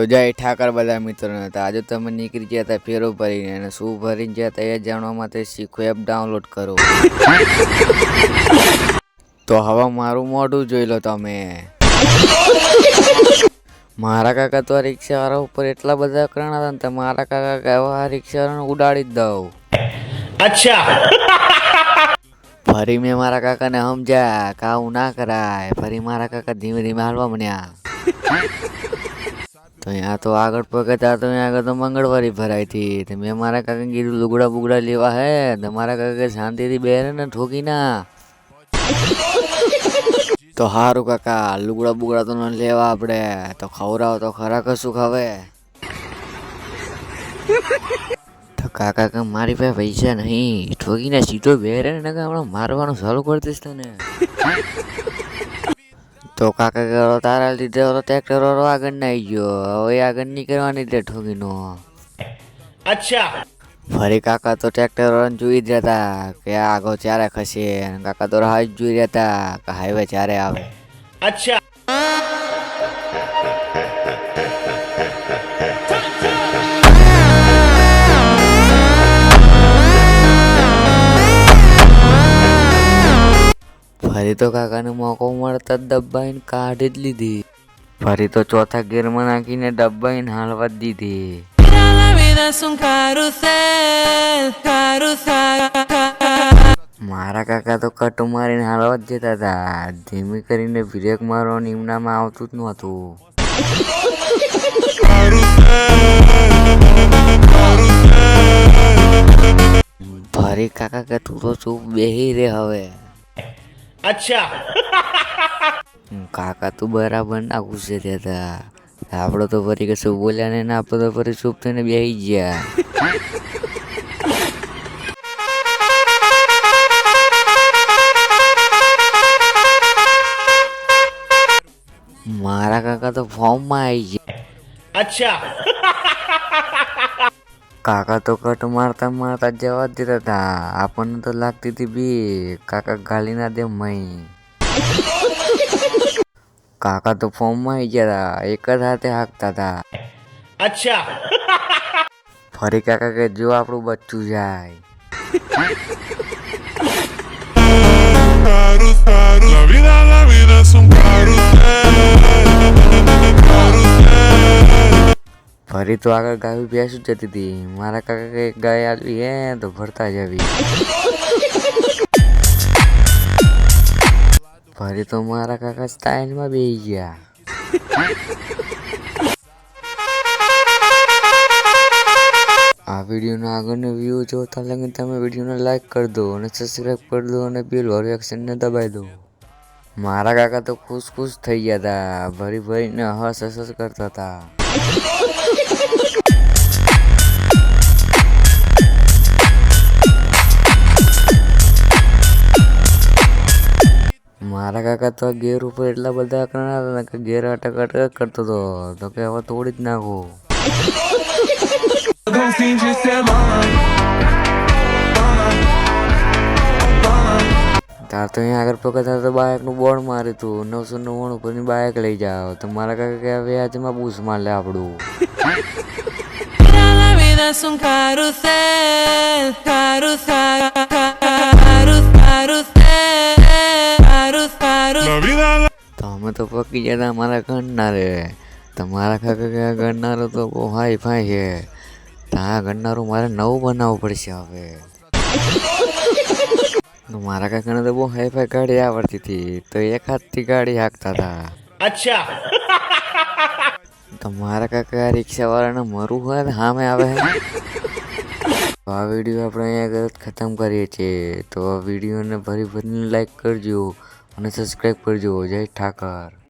તો જય ઠાકર બધા મિત્રોને. હતા આજે તમે નીકળી ગયા હતા ફેરો ભરીને અને શું ભરીને ગયા હતા એ જાણવા માટે શીખો એપ ડાઉનલોડ કરો. તો હવે મારું મોઢું જોઈ લો તમે. મારા કાકા તો આ રિક્ષાવાળા ઉપર એટલા બધા કરણ હતા ને મારા કાકા કહેવા આ રિક્ષાવાળાને ઉડાડી જ દઉં. અચ્છા. ફરી મેં મારા કાકાને સમજ્યા કાવું ના કરાય. ફરી મારા કાકા ધીમે ધીમે હાલવા મળ્યા તો અહીંયા તો આગળ પગતા તો અહીંયા આગળ તો મંગળવારી ભરાઈ હતી. તો મેં મારા કાકા કીધું, લુગડા બુગડા લેવા હે. તો મારા કાકા શાંતિથી બેરે ને ઠોકી ના. તો સારું કાકા, લુગડા બુગડા તો ન લેવા આપણે તો ખવડાવો તો ખરા કશું ખાવે. તો કાકા કે મારી પાસે પૈસા નહીં. ઠોકીને સીધો બેરે ને કે હમણાં મારવાનું ચાલુ કરી દઈશ તને. તો કાકા તારા લીધે ઓલો ટ્રેક્ટર ઓલો આગળ ના આવી ગયો. હવે આગળ નહીં કરવાની તે ઠોકીનો અચ્છા. ફરી કાકા તો ટ્રેક્ટર જોઈ જ હતા કે આગળ ચારે ખસે કાકા તો રાહ જોઈ રહ્યા હતા કે હાઈવે ચારે આવે. અચ્છા. ફરી તો કાકાને મોકો મળતા જ દબાઈને કાઢી જ લીધી. ફરી તો ચોથા ગેરમાં નાખીને દબાઈને હાલવા જ દીધી. મારા કાકા તો કટ મારીને હાલવા જ જતા હતા. ધીમી કરીને બ્રેક મારો નિમનામાં આવતું જ નહોતું. ફરી કાકા કે તું તો ચૂપ બેહી રે હવે. અચ્છા. કાકા તો બરાબર ના ગુસ્સે થયા હતા આપણે તો ફરી કશું બોલ્યા ને આપણે તો ફરી ચૂપ થઈને બેસી ગયા. મારા કાકા તો ફોર્મમાં આવી ગયા. અચ્છા. કાકા તો કટ મારતા મારતા જવા જ દેતા હતા આપણને તો લાગતી હતી બી કાકા ગાળી ના દે મય. કાકા તો ફોર્મમાં આવી ગયા હતા એક જ હાથે હાકતા હતા અચ્છા. ફરી કાકા કે જો આપણું બચ્ચું જાય. ફરી તો આગળ ગાયું બેસું જતી હતી. મારા કાકા કઈ ગાય આવી હે તો ભરતા જ આવી ફરી તો મારા કાકા સ્ટાઇલમાં બેસી ગયા. આ વિડીયોનો આગળનો વ્યૂ જોતા લગીને તમે વિડીયોને લાઈક કરી દો અને સબસ્ક્રાઈબ કરી દો અને બેલ વાળું એક્શનને દબાવી દો. મારા કાકા તો ખુશ ખુશ થઈ ગયા હતા ભરી ભરીને હસ હસ કરતા હતા મારા કાકા તો ગેર ઉપર એટલા બધા કરણા હતા કે ગેર અટક અટક કરતો હતો તો કે હવે તોડી જ નાખો. તાર તો અહીંયા આગળ પગથા તો બાઇકનું બોર્ડ માર્યું હતું નવસો નવ્વાણું ઉપરની બાઇક લઈ જાઓ તો મારા કાકા કે હવે આજમાં બૂસ મારે આપણું Mira, સારું સારું es carrusel, carrusel. મારું. તો અમે તો પકી ગયા હતા અમારા ઘરના રે તમારા કાકા કયા ઘરનારો તો બહુ હાઈ ફાઈ છે. તા ઘરનારું મારે નવું બનાવવું પડશે હવે. મારા કાકાને તો બહુ હાઈ ફાઈ ગાડી આવડતી હતી. તો એક હાથથી ગાડી હાંકતા હતા અચ્છા. તમારા કાકા રિક્ષાવાળાને મરું હોય ને સામે આવે. આ વીડિયો આપણે અહીંયા ખતમ કરીએ છીએ. તો આ વિડીયોને ભરી ભરીને લાઈક કરજો. અને સબસ્ક્રાઈબ કરજો જય ઠાકર.